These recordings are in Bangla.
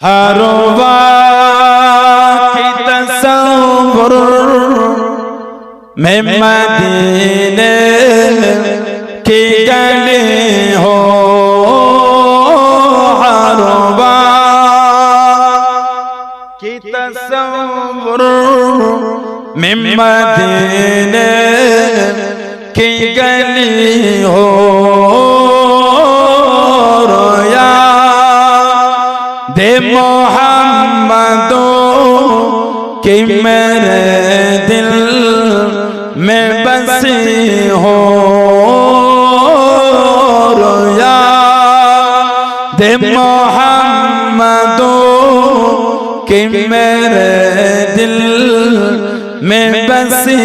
हर की तस्वुर में मदीने की गली हो हर की तस्वुर में मदीने की गली দে মোহাম্মদ কি মেরে দিল মে বস হো রয়া। দে মোহাম্মদ কি মেরে দিল মে বসে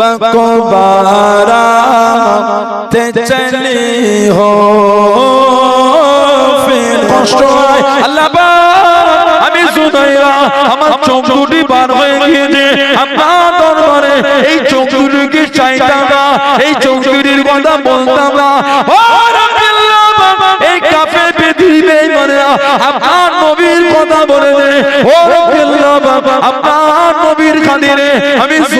बको बारा ते चली हो फिर কষ্ট হয় আল্লাহ আমি শুনাইরা আমার চোখ দুটি বার হয়ে গিয়েছে আপনার দরবারে এই চোখ দুটিকে চাইতাম না এই চোখ দুটির কথা বলতাম না ও রাব্বিল্লাহ এই কাফের পৃথিবীতে মানে আপনার নবীর কথা বলে দে ও রাব্বিল্লাহ আপনার নবীর খাতিরে আমি শুনাইরা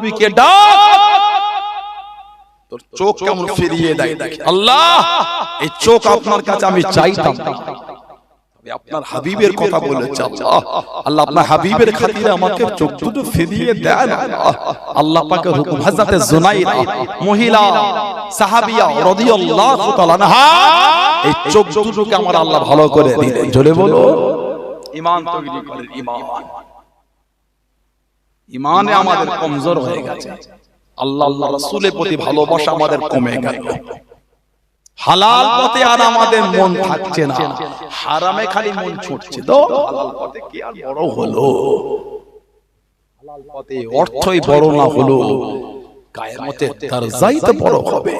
নবীকে ডাক তোর চোখ কেমন ফিরিয়ে দেয় আল্লাহ এই চোখ আপনার কাছে আমি চাইতাম আপনার হাবিবের কথা বলেছে আল্লাহ আল্লাহ আপনার হাবিবের খাতিরে আমাকে চোখ দুটো ফিরিয়ে দেন আল্লাহ পাকের হুকুম হযরতে জুনাইরা মহিলা সাহাবিয়া রাদিয়াল্লাহু তাআলা আনহা এই চোখ দুটোকে আমার আল্লাহ ভালো করে দিলেন জোরে বলো ঈমান তৈরি করেন ঈমান ইমানে আমাদের কমজোর হয়ে গেছে। আল্লাহ আল্লাহ রাসূলের প্রতি ভালোবাসা আমাদের কমে গেল। হালাল পথে আর আমাদের মন থাকছে না। হারামে খালি মন ছুটছে তো। হালাল পথে কি আর বড় হলো? হালাল পথে অর্থই বড় না হলো। গায়ের দরজাই তো বড় হবে।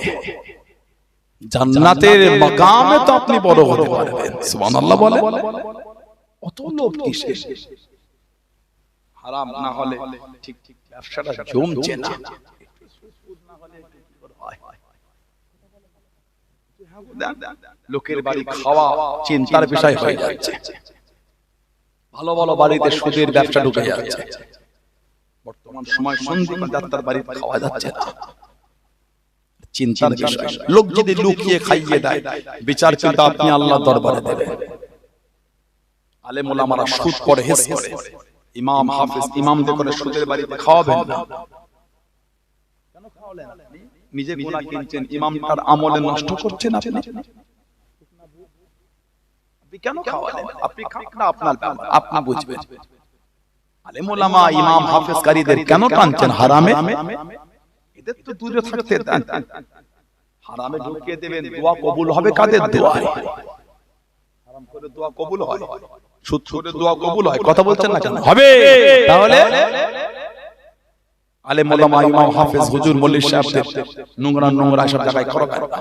জান্নাতের মাকামে তো আপনি বড় হতে পারবেন। সুবহানাল্লাহ বলে অত লোভ কিসের? হারাম না হলে ঠিক ঠিক ব্যবসাটা জমছে না। লোকের বাড়ি খাওয়া চিন্তার বিষয় হয়ে যাচ্ছে। ভালো ভালো বাড়িতে সুদের ব্যবসা ঢুকে যাচ্ছে। বর্তমান সময় সন্ধি যাত্রার বাড়িতে খাওয়া যাচ্ছে না। চিন্তার বিষয়। লোক যদি লুকিয়ে খাইয়ে দেয় বিচার চিন্তা আপনি আল্লাহ দরবারে দেবেন। আলেম ওলামারা সুদ করে হেস করে ইমাম হাফিজ ইমামদের করে সুদের বাড়িতে খাওয়াবেন। না কেন খাওয়ালেন আপনি? নিজে গুনাহ কিনছেন ইমাম তার আমলে নষ্ট করছেন আপনি। আপনি। কেন খাওয়ালেন? আপনি খান না আপনার ব্যাপার আপনি বুঝবেন। আলেম ওলামা ইমাম হাফিজ কারীদের কেন টানছেন? হারামে? এদের তো দূরে থাকতে দেন। হারামে ঢুকিয়ে দেবেন দোয়া কবুল হবে কাদের দোয়ায়? হারাম করে দোয়া কবুল হয়। সুদ করে দোয়া কবুল হয়। কথা বলছেন না কেন? হবে। তাহলে আলে মোলামা ইমাম হাফেজ হুজুর মল্লিক সাহেবদের নোংরা নোংরা সব জায়গায় করবেন না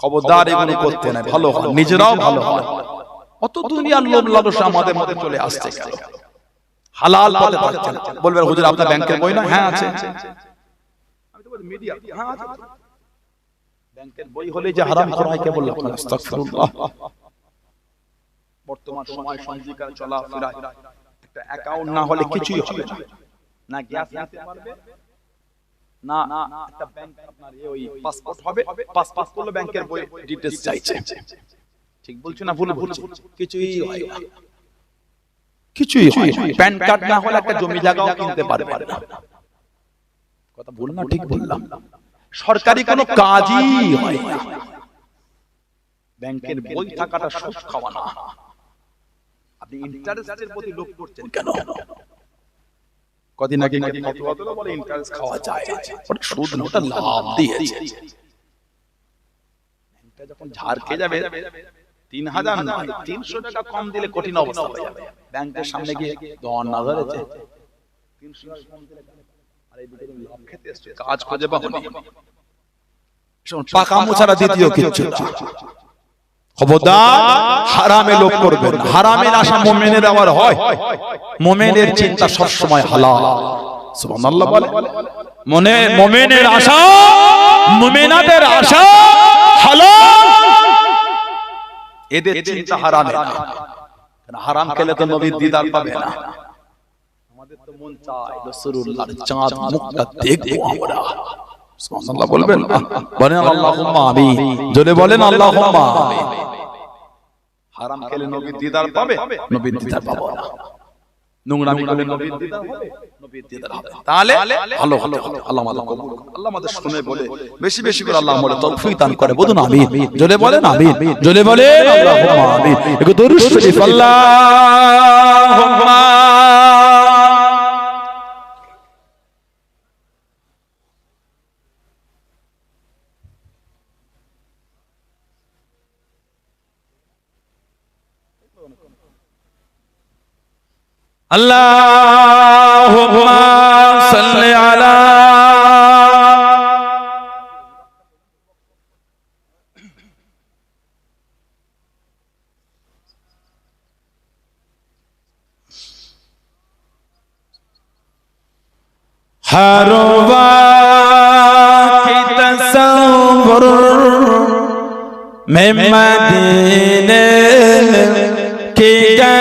খবরদার এগুলো করতে নাই ভালো হয়। নিজেরাও ভালো হয়। অত দুনিয়ার লোভ লালসা আমাদের মধ্যে চলে আসছে কেন? হালাল পথে থাকছে বলবেন হুজুর আপনার ব্যাংকের বই না? হ্যাঁ আছে। আমি তো বলি মিডিয়া হ্যাঁ আছে ব্যাংকের বই হলে যে হারাম করা হয় কে আস্তাগফিরুল্লাহ। বর্তমান সময় সঞ্জিকার একটা অ্যাকাউন্ট না হলে কিছুই হবে না। না। গ্যাস নিতে পারবে না একটা ব্যাংক আপনার ওই পাসপোর্ট হবে পাসপোর্ট করলে ব্যাংকের বই ডিটেইলস চাইছে। ঠিক বলছো না ভুল বলছি? কিছুই হয় না। কিছুই হয় প্যান কার্ড না। হলে একটা জমি জায়গাও কিনতে পারবে না। কথা ভুল না? ঠিক বললাম। সরকারি কোনো কাজই হয় না। ব্যাংকের বই থাকাটা সুদ খাওয়া না। আপনি ইন্টারেস্টের প্রতি লোভ করছেন কেন? কদিন আগে নাকি ফতোয়া দিলো বলে ইন্টারেস্ট খাওয়া যায়। ওটা সুদ ওটা লাভ দিয়েছে। যখন ঝাড় খেয়ে যাবে তিন হাজার নয় তিনশো টাকা কম দিলে কঠিন অবস্থা হয়ে যাবে। ব্যাংকের সামনে গিয়ে দর না ধরেছে তিনশো টাকা কম দিলে আর এইদিকে তুমি লাভ খেতে এসছো, কাজ খুঁজে শোন, পাকা মোছারা দ্বিতীয় কিচ্ছু। খবরদার হারামে লোভ করবেন। হারামের আশা মোমেনের আবার হয়। মোমেনের চিন্তা সবসময় হালাল। সুবহানাল্লাহ বলে। মনে মোমেনের আশা মোমেনাদের আশা হালাল। এদের চিন্তা হারামে হারাম খেলে তো নবীর দিদার পাবে না। আমাদের তো মন চায় রাসূলুল্লাহর চাঁদ মুখটা দেখব আমরা। সুবহানাল্লাহ বলবেন? বলেন আল্লাহুম্মা আমিন। জোরে বলেন আল্লাহুম্মা আমিন। হারাম খেলে নবীর দিদার পাবে? নবীর দিদার পাবো না। নোংরামি করলে নবীর দিদার হবে নবীর দিদার হবে। তাহলে? ভালো ভালো ভালো আল্লাহ কবুল আল্লাহ আমাদের শুনে বলে। বেশি বেশি করে আল্লাহ আমাদের তৌফিক দান করে। বলুন আমিন। জোরে বলেন আমিন। জলে বলেন আল্লাহুম্মা আমিন। একটু দরুদ শরীফ। আল্লাহুম্মা اللهم صل على ہروا کی تصور میں مدینے کی گئے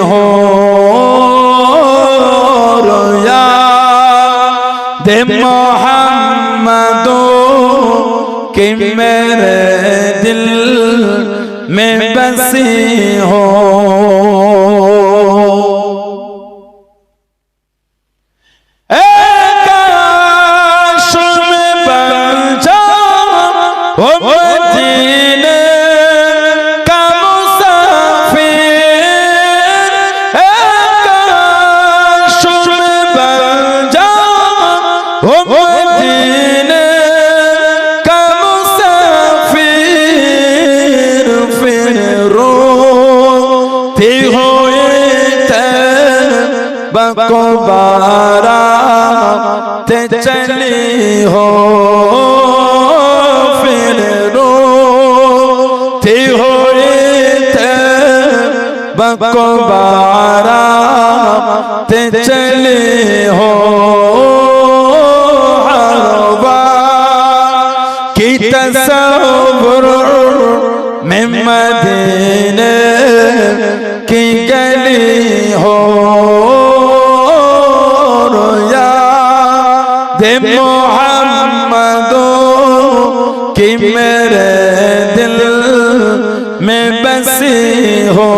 ہو رویا دے محمد کہ میرے دل میں بسی کو بارا تے چلی ہو پھر رو تھی ہوئی تے بکو بارا تے چلی ہو कि मेरे दिल में बसी हो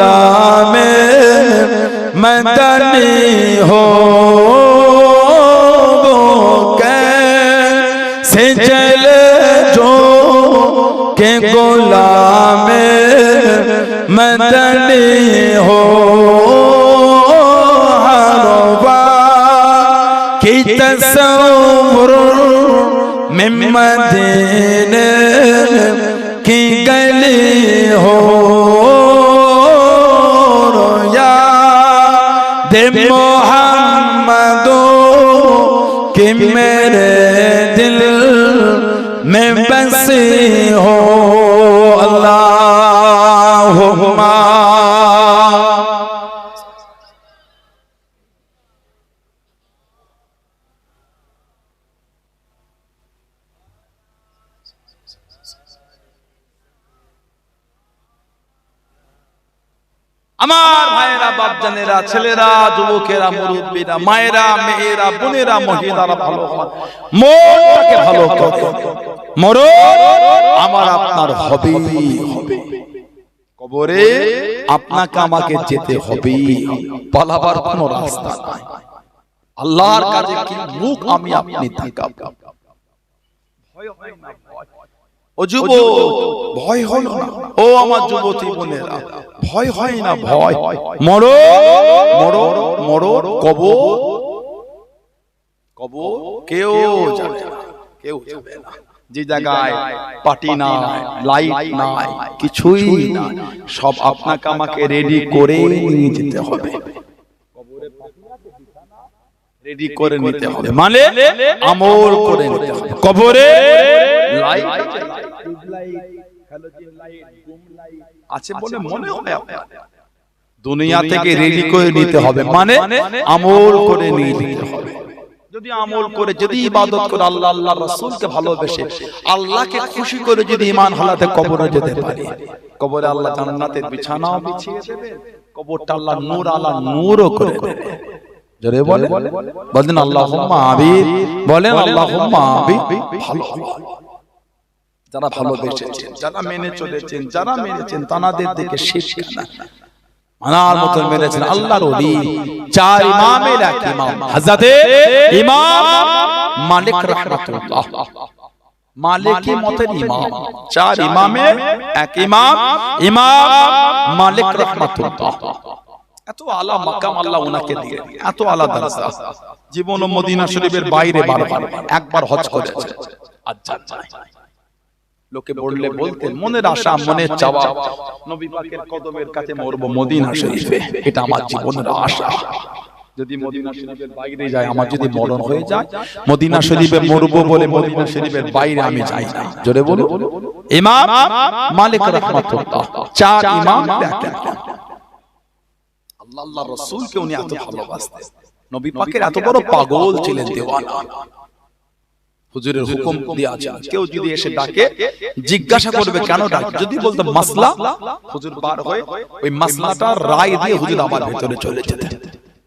गुलाम मदनी हो कैसे चले जो के गुलाम मदनी हो हरवा की तस्वुर में मदीने আমার ভাইয়েরা বাপজানেরা ছেলেরা যুবকেরা মুরব্বীরা মায়েরা মেয়েরা বোনেরা মহিলারা ভালো হয়। মনটাকে ভালো করে। মরণ আমার আপনার হবেই হবে। কবরে আপনাকে আমাকে যেতে হবে। পালাবার কোনো রাস্তা নাই। আল্লাহর কাছে কি মুখ আমি আপনি তাকাব? ভয় হয় না ভয়। ও যুব ভয় হলো না। ও আমার যুবতী বোনেরা ভয় হয় না ভয় মরো মরো মরো কব। কব কেউ যাবে কেউ যাবে না। যে জায়গায় পার্টি নাই লাইট নাই কিছুই না সব আপনাকে আমাকে রেডি করে নিয়ে যেতে হবে। রেডি করে নিতে হবে। মানে? আমল করে নিতে হবে। কবরে? লাইট আছে বলে মনে হয়। আপনার। দুনিয়া থেকে রেডি করে নিতে হবে। মানে আমল করে নিয়ে নিতে হবে। যদি আমল করে যদি ইবাদত করে আল্লাহ আল্লাহ রাসূলকে ভালোবেসে আল্লাহকে খুশি করে যদি ঈমান হালাতে কবরে যেতে পারে কবরে আল্লাহ জান্নাতের বিছানাও বিছিয়ে দেবে। কবরটা আল্লাহ নূর আল্লাহ নূরও করে দেবে। জোরে বলে বলেন আল্লাহুম্মা আমিন। বলেন আল্লাহুম্মা আমিন। ভালো। হবে যারা ভালোবেসেছেন যারা মেনে চলেছেন যারা মেনেছেন তানাদের দিকে শিক্ষা মানার মতো মেনেছেন আল্লাহর ওলি। চার ইমামের এক ইমাম। হযরতে ইমাম মালিক রাহমাতুল্লাহ। মালিকি মতের ইমাম। চার ইমামের এক ইমাম। ইমাম। মালিক রাহমাতুল্লাহ। এত আলা মাকাম আল্লাহ ওনাকে দিয়ে। এত আলা দরজা জীবন ও মদিনা শরীফের বাইরে বারবার। একবার হজ করেছে। যান নাই লোকে বললে বলতেন মনের আশা মনের চাওয়া। নবী পাকের কদমের কাছে মরবো মদিনা শরীফে। এটা আমার জীবনের আশা। যদি মদিনা শরীফের বাইরে যায় আমার যদি মরণ হয়ে যায় মদিনা শরীফে মরবো বলে মদিনা শরীফের বাইরে আমি যাই না। জোরে বলো ইমাম মালিক রহমাতুল্লাহ। চার ইমাম দেখেন আল্লাহ আল্লাহ রাসূলকে উনি এত ভালোবাসতেন। নবী পাকের এত বড় পাগল ছিলেন। দেওয়ানা। হুজুরের হুকুম দিয়ে আছে কেউ যদি এসে ডাকে জিজ্ঞাসা করবে কেন ডাকে যদি বলতো মাসলা হুজুর বার হয়ে ওই মাসলাটা রায় দিয়ে হুজুর আবার ভেতরে চলে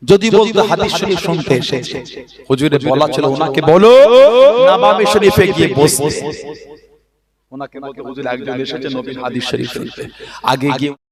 যদি বলতো হাদিস শরীফ শুনতে এসে হুজুরে বলা ছিল ওনাকে বলো শরীফে গিয়ে বসতে। ওনাকে বলতে হুজুর একজন এসেছে নবীর হাদিস শরীফ। শুনতে আগে গিয়ে